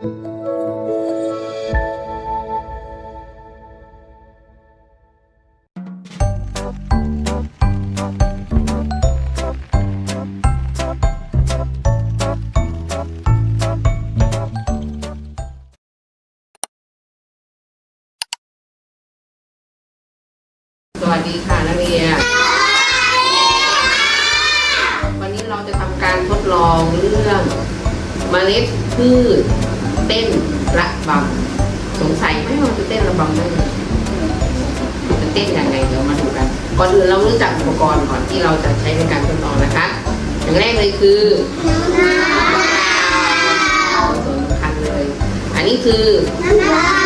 สวัสดีค่ะนักเรียน วันนี้เราจะทำการทดลองเรื่องเมล็ดพืช เต้นระบำสงสัยไหมว่าจะเต้นระบำได้ไหมจะเต้นยังไงเดี๋ยวมาดูกัน ก่อนอื่นเรารู้จักอุปกรณ์ก่อนที่เราจะใช้ในการทดลองนะคะ อย่างแรกเลยคือสำคัญเลย อันนี้คือกา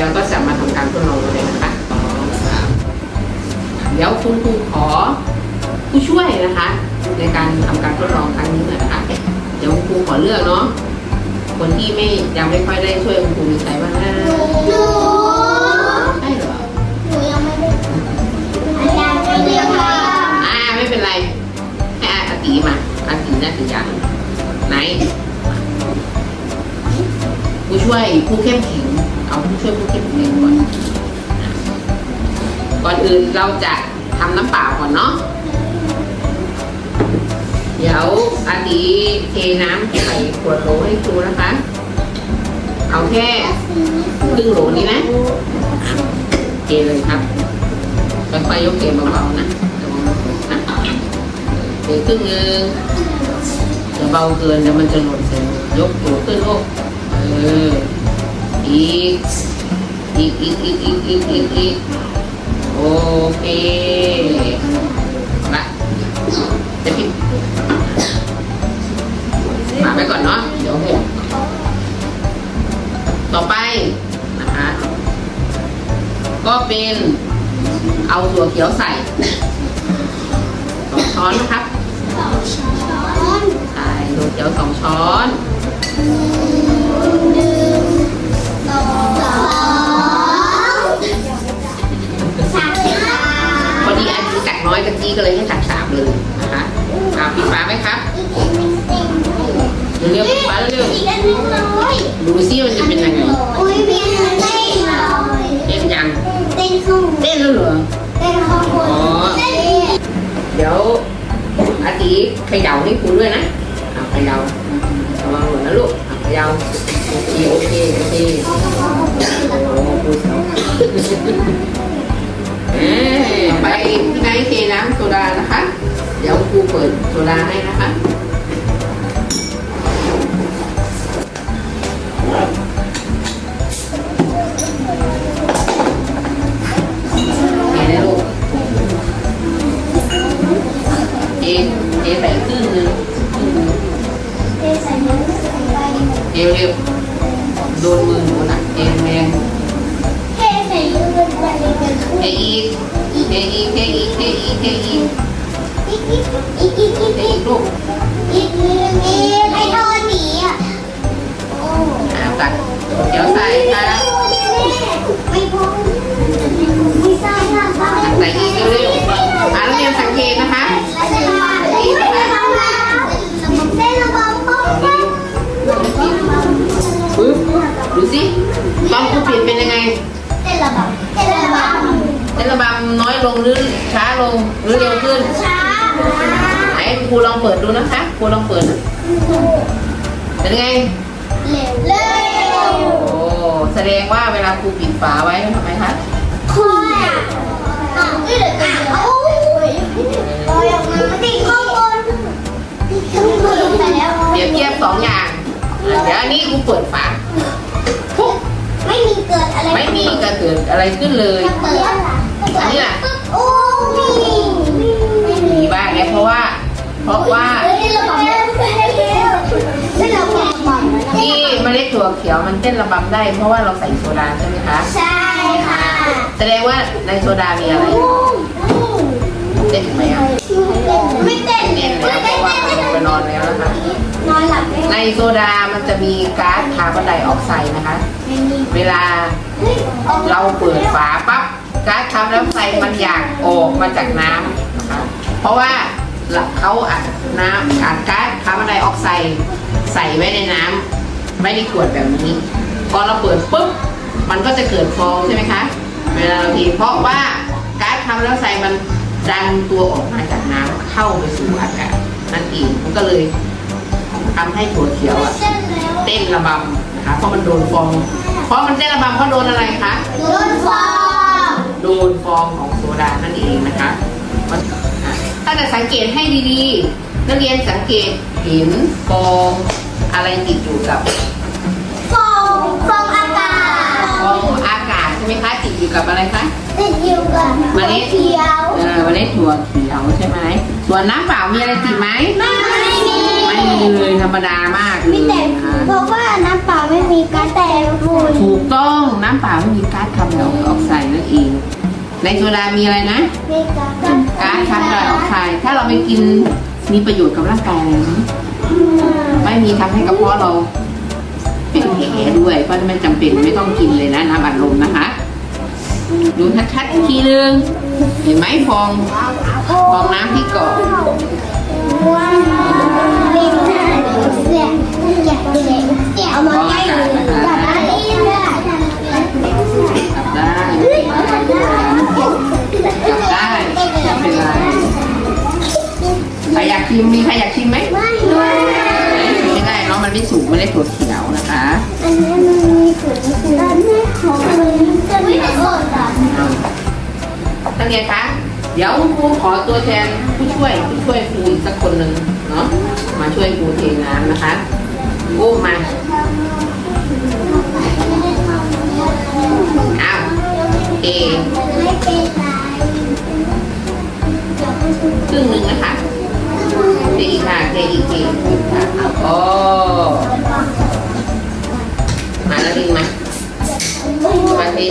เราก็จะมาทำการทดลองกันเลยนะคะสองสามเดี๋ยวคุณครูขอผู้ช่วยนะคะ ในการทำการทดลองครั้งนี้หน่อยนะคะเดี๋ยวคุณครูขอเลือกเนาะคนที่ไม่ยังไม่ค่อยได้ช่วยคุณครูมีใครบ้างนะได้เหรออ่าไม่เป็นไรให้อาอาตีมาอาตีน่าจะยังไหนผู้ช่วยผู้เข้มแข็ง เอาผู้ช่วยผู้เข้มแข็งก่อนก่อนอื่นเราจะทำน้ำเปล่าก่อนเนาะเดี๋ยวอาตีเทน้ำใส่ขวดโหลให้ครูนะคะ เอาแค่ครึ่งโหลนี้นะเทเลยครับค่อยๆยกเกมเบาๆนะระวังนะเดี๋ยวครึ่งนึงเดี๋ยวเบาเกินเดี๋ยวมันจะหล่นเสียยกตัวขึ้นลูกเออ อีก อีก อีก อีก อีก อีก อีก อีก โอเคละจะปิดฝากไว้ก่อนเนาะ เดี๋ยวหกต่อไปนะคะ ก็เป็นเอาถั่วเขียวใส่สองช้อนนะครับสองช้อนใส่ถั่วเขียวสองช้อน อันนี้ตักน้อยกะทิก็เลยให้ตักสามเลยนะคะอ่าปิดฝาไหมครับเร็วๆปิดฝาเร็วๆดูซิมันจะเป็นยังไงเต้นยังเต้นแล้วเหรอเดี๋ยวอาตีเขย่าให้ครูด้วยนะอะเขย่าระวังหล่นนะลูกอะเขย่าโอเคโอเคโอเคโอ้ค ไหนเทน้ำโซดานะคะ เดี๋ยวครูเปิดโซดาให้นะคะเทได้ลูกเอเอใส่ครึ่งหนึงเอวเร็วโดนมือหนูนะเอวแรงเทอีก เทอีกเทอีกเทอีกเทอีกเทอีกลูกอ่าตักเดี๋ยวใส่ครับ เป็นไงโอ้แสดงว่าเวลาครูปิดฝาไว้ทำไมคะเปรียบเทียบสองอย่างอะเดี๋ยวอันนี้ครูเปิดฝาปุ๊บไม่มีเกิดอะไรไม่มีกระเกิดอะไรขึ้นเลยเปิดอันนี้ล่ะโอ้มีมีบ้างเนี่ยเพราะว่า เพราะว่า ถั่วเขียวมันเต้นระบำได้ เพราะว่าเราใส่โซดาใช่ไหมคะ ใช่ค่ะแสดงว่าในโซดามีอะไรเต้นไหมอะไม่เต้นเต้นแล้วเพราะว่าเขาลงไปนอนแล้วนะคะ นอนหลับในโซดามันจะมีก๊าซคาร์บอนไดออกไซด์นะคะ เวลาเราเปิดฝาปั๊บก๊าซคาร์บอนไดออกไซด์มันอยากออกมาจากน้ำนะคะ เพราะว่าเขาอัดน้ำอัดก๊าซคาร์บอนไดออกไซด์ใส่ไว้ในน้ำ ไม่ได้ขวดแบบนี้ พอเราเปิดปุ๊บมันก็จะเกิดฟองใช่ไหมคะ เวลาเราเทเพราะว่าก๊าซคาร์บอนไดออกไซด์มันดันตัวออกมาจากน้ำเข้าไปสู่อากาศนั่นเองมันก็เลยทำให้ถั่วเขียวอะเต้นแล้วเต้นระบำนะคะเพราะมันโดนฟอง เพราะมันเต้นระบำเพราะโดนอะไรคะโดนฟองโดนฟองของโซดานั่นเองนะคะมันอะถ้าจะสังเกตให้ดีๆนักเรียนสังเกตเห็นฟอง อะไรติดอยู่กับฟองฟองอากาศฟองอากาศใช่ไหมคะติดอยู่กับอะไรคะติดอยู่กับเมล็ดเขียวเออเมล็ดถั่วเขียวใช่ไหมส่วนน้ำเปล่ามีอะไรติดไหมไม่มีไม่มีเลยธรรมดามากเลมียแต่นะคะเพราะว่าน้ำเปล่าไม่มีก๊าซแต่ฝุ่นถูกต้องน้ำเปล่าไม่มีก๊าซคาร์บอนไดออกไซด์นั่นเองในโซดามีอะไรนะมีก๊าซก๊าซคาร์บอนไดออกไซด์ถ้าเราไปกินมีประโยชน์กับร่างกายอะไรไหมไมีทำให้กระเพาะเราเป็นแผลด้วย เพราะไม่จำเป็นไม่ต้องกินเลยนะน้ำอัดลมนะคะ ดูชัดๆอีกทีนึงเห็นไหมฟองฟองน้ำที่เกาะเสียแกะเด็กแกะเอามาให้ดูแบบนี้เลยกลับได้กลับได้ไม่เป็นไรใครอยากชิมมีใครอยากชิมไหม ได้เนาะมันไม่สูงไม่ได้ถั่วเขียวนะคะ อันนี้มันมีฝุ่นอันนี้ของมันจะไม่ได้สดอะนักเรียนคะ เดี๋ยวครูขอตัวแทนผู้ช่วยผู้ช่วยครูอีกสักคนหนึ่งเนาะ มาช่วยครูเทน้ำนะคะอุ้มมา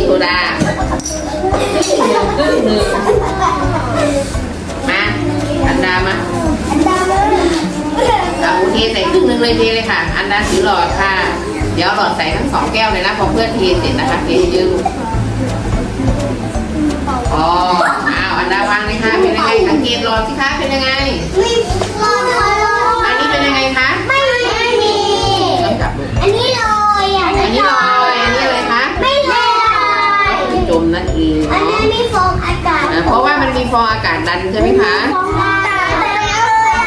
โซดาครึ่งหนึ่งมา อันดามาอันดาเลยเอาเทใส่ครึ่งหนึงเลยเทเลยค่ะ อันดาถือหลอดค่ะ เดี๋ยวหลอดใส่ทั้งสองแก้วเลยนะพอเพื่อนเทเสร็จนะคะเทเยอะลูกอ๋ออ้าวอันดาวางเลยค่ะเป็นยังไงสังเกตหลอดสิคะเป็นยังไงไม่รอรอรออันนี้เป็นยังไงคะ ฟองอากาศดันใช่ไหมคะ ฟองอากาศแต่แล้วใส่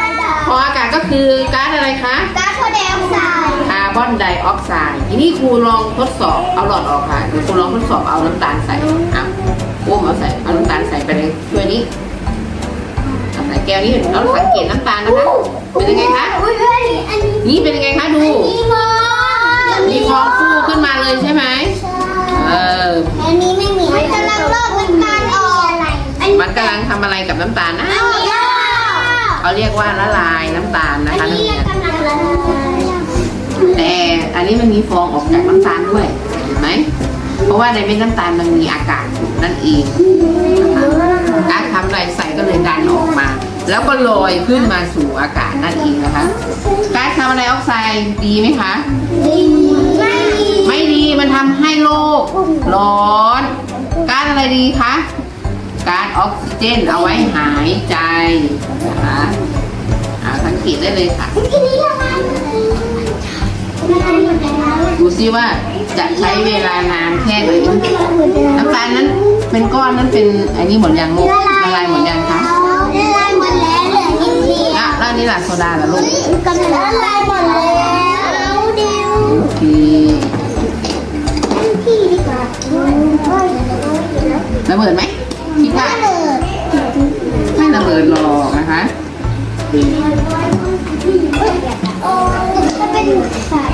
ฟองอากาศก็คือก๊าซอะไรคะก๊าซคาร์บอนไดออกไซด์คาร์บอนไดออกไซด์ทีนี้ครูลองทดสอบเอาหลอดออกค่ะเดี๋ยวครูลองทดสอบเอาน้ำตาลใส่อะอุ้มเอาใส่เอาน้ำตาลใส่ไปในถ้วยนี้เอาใส่แก้วนี้เราสังเกตน้ำตาลนะคะเป็นยังไง กว่าละลายน้ำตาลนะอันคะนักนี้เรียนกำลังละลายแต่อันนี้มันมีฟองออกจากน้ำตาลด้วยเห็นไหมเพราะว่าในเม็ดน้ำตาลมันมีอากาศอยู่นั่นเองนะคะก๊าซคาร์บอนไดออกไซด์ก็เลยดันออกมา แล้วก็ลอยขึ้นมาสู่อากาศนั่นเองนะคะก๊าซคาร์บอนไดออกไซด์ดีไหมคะดีไม่ดีไม่ดีมันทำให้โลกร้อนก๊าซอะไรดีคะก๊าซออกซิเจนเอาไว้หายใจนะคะอ่าสังเกตได้เลยค่ะทีนี้ละลายละลายหมดแล้วดูซิว่าจะใช้เวลานานแค่ไหนน้ำตาลนั้นเป็นก้อนนั้นเป็นไอ้นี่หมดยังลูกละลายหมดยังคะละลายหมดแล้วเหลือนิดเดียวแล้วแล้วอันนี่ล่ะโซดาล่ะลูกกำลังละลายหมดแล้วเดียวโอเคพี่ดีกว่าระเบิดไหมคิดว่าเลิศไม่ระเบิดหรอกนะคะ โอ้จะเป็นสา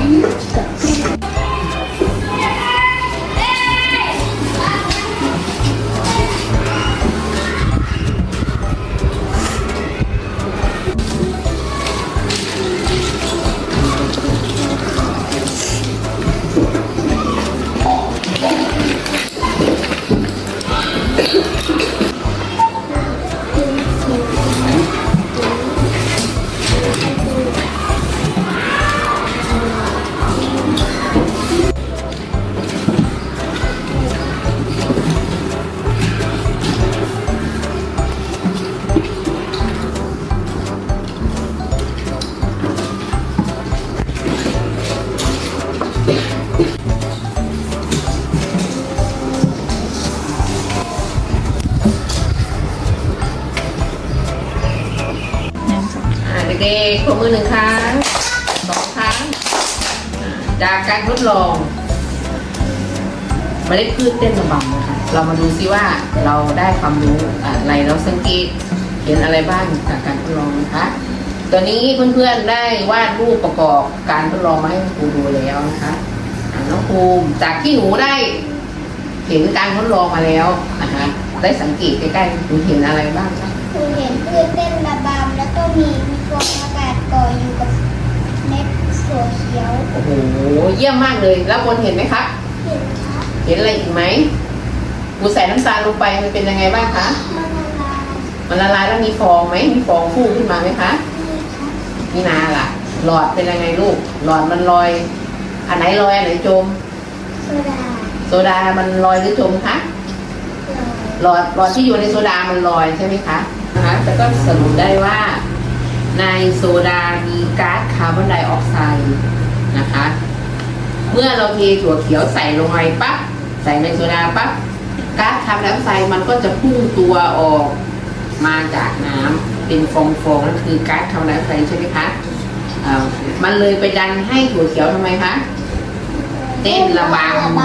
มือหนึ่งครั้งสองครั้ง จากการทดลองเมล็ดพืชเต้นระบำนะคะ เรามาดูซิว่าเราได้ความรู้อะไรเราสังเกตเห็นอะไรบ้างจากการทดลองนะคะตอนนี้เพื่อนๆได้วาดรูปประกอบการทดลองมาให้ครูดูแล้วนะคะน้องภูมิจากที่หนูได้เห็นการทดลองมาแล้วนะคะได้สังเกตใกล้ๆหนูเห็นอะไรบ้างคะคือเห็นพืชเต้นระบำแล้วก็มีมีฟอง เขียวโอ้โหเยี่ยมมากเลย แล้วบนเห็นไหมคะเห็นครับเห็นอะไรอีกไหมกูใส่น้ำตาลลงไปมันเป็นยังไงบ้างคะ มันละลายมันละลายแล้วมีฟองไหมมีฟองฟูขึ้นมาไหมคะนี่ครับนี่นาล่ะ หลอดเป็นยังไงลูก หลอดมันลอย อันไหนลอยอันไหนจม โซดาโซดามันลอยหรือจมคะ หลอด หลอดที่อยู่ในโซดามันลอยใช่ไหมคะนะคะแต่ก็สรุปได้ว่า ในโซดามีก๊าซคาร์บอนไดออกไซด์นะคะ เมื่อเราเทถั่วเขียวใส่ลงไปปั๊บใส่ในโซดาปั๊บก๊าซคาร์บอนไดออกไซด์มันก็จะพุ่งตัวออกมาจากน้ำเป็นฟองๆนั่นคือก๊าซคาร์บอนไดออกไซด์ใช่ไหมคะอ่ามันเลยไปดันให้ถั่วเขียวทำไมคะเต้นระบำ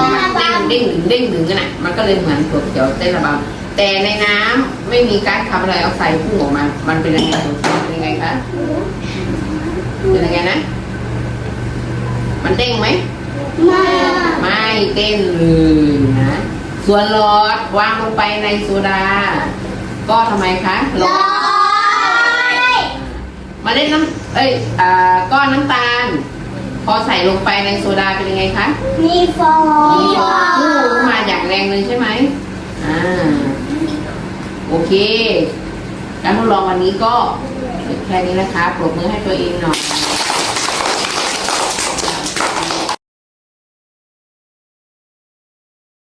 เด้งเด้งดึงเด้งดึงกันน่ะมันก็เลยเหมือนถั่วเขียวเต้นระบำแต่ในน้ำไม่มีก๊าซคาร์บอนไดออกไซด์พุ่งออกมา มันเป็นยังไงถั่วเขียวเป็น ยังไงคะเป็นยังไงนะ มันเด้งไหมมาไม่เต้นเลยนะ ส่วนหลอดวางลงไปในโซดา ก็ทำไมคะหลลอดอยเมาเล่นน้ำเอ้ยอ่าก้อนน้ำตาล พอใส่ลงไปในโซดาเป็นยังไงคะ มีฟองมีฟองพุ่งขึ้นมาอย่างแรงเลยใช่ไหมอ่า โอเค การทดลองวันนี้ก็ แค่นี้นะคะปรบมือให้ตัวเองหน่อย